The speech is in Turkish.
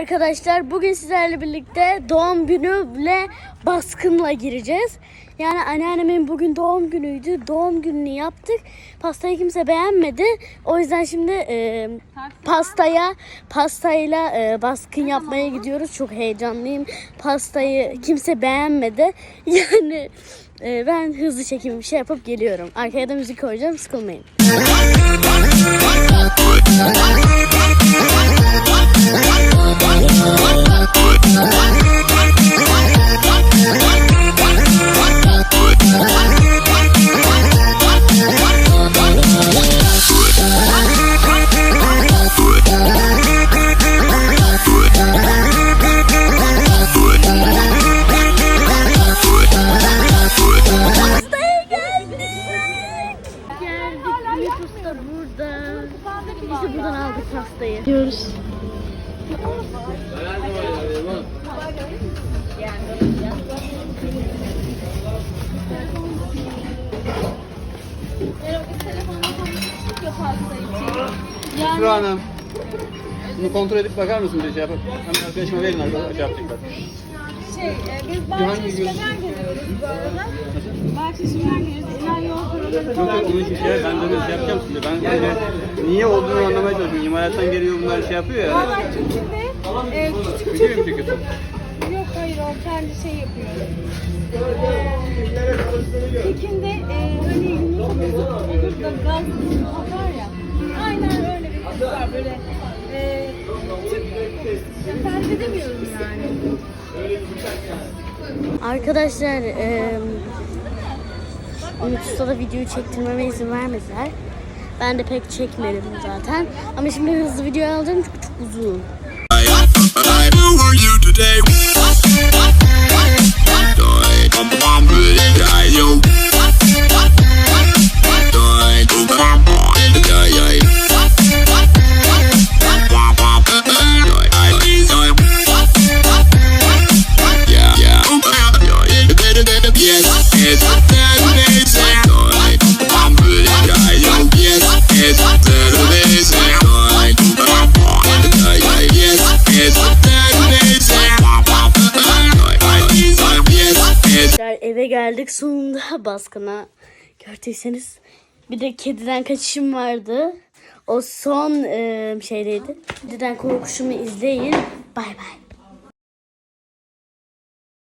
arkadaşlar. Bugün sizlerle birlikte doğum günüyle baskınla gireceğiz. Yani anneannemin bugün doğum günüydü. Doğum gününü yaptık. Pastayı kimse beğenmedi. O yüzden şimdi e, pastaya pastayla e, baskın yapmaya gidiyoruz. Çok heyecanlıyım. Pastayı kimse beğenmedi. Yani e, ben hızlı çekim bir şey yapıp geliyorum. Arkaya da müzik koyacağım. Sıkılmayın. Ümit Usta burada. İşte buradan aldık pastayı. Diyoruz. Esra Hanım. Bunu kontrol edip bakar mısınız bir şey yapıp? Hemen arkadaşıma verin arkadaşlar şey yapacaklar. Şey, e, biz Bahçeşme'den geliyoruz bu arada. Bahçeşme'den geliyoruz. İnan yol paraları Yok falan. yok onun için şey ben de şey yapacağım şimdi. Ben sadece niye olduğunu anlamaya çalışıyorum. İmalattan geliyor bunlar şey yapıyor ya. Valla Çekim'de e, küçük çocuk... çünkü. Yok hayır o kendi şey yapıyor. Çekim'de e, hani bozuk olur da gaz atar Arkadaşlar eee Ümit Usta'da videoyu çektirmeme izin vermediler. Ben de pek çekmedim zaten. Ama şimdi hızlı video alacağım çünkü çok uzun. Arkadaşlar eve geldik sonunda baskına gördüyseniz. Bir de kediden kaçışım vardı. O son eee şeydeydi. Kediden korkuşumu izleyin. Bay bay.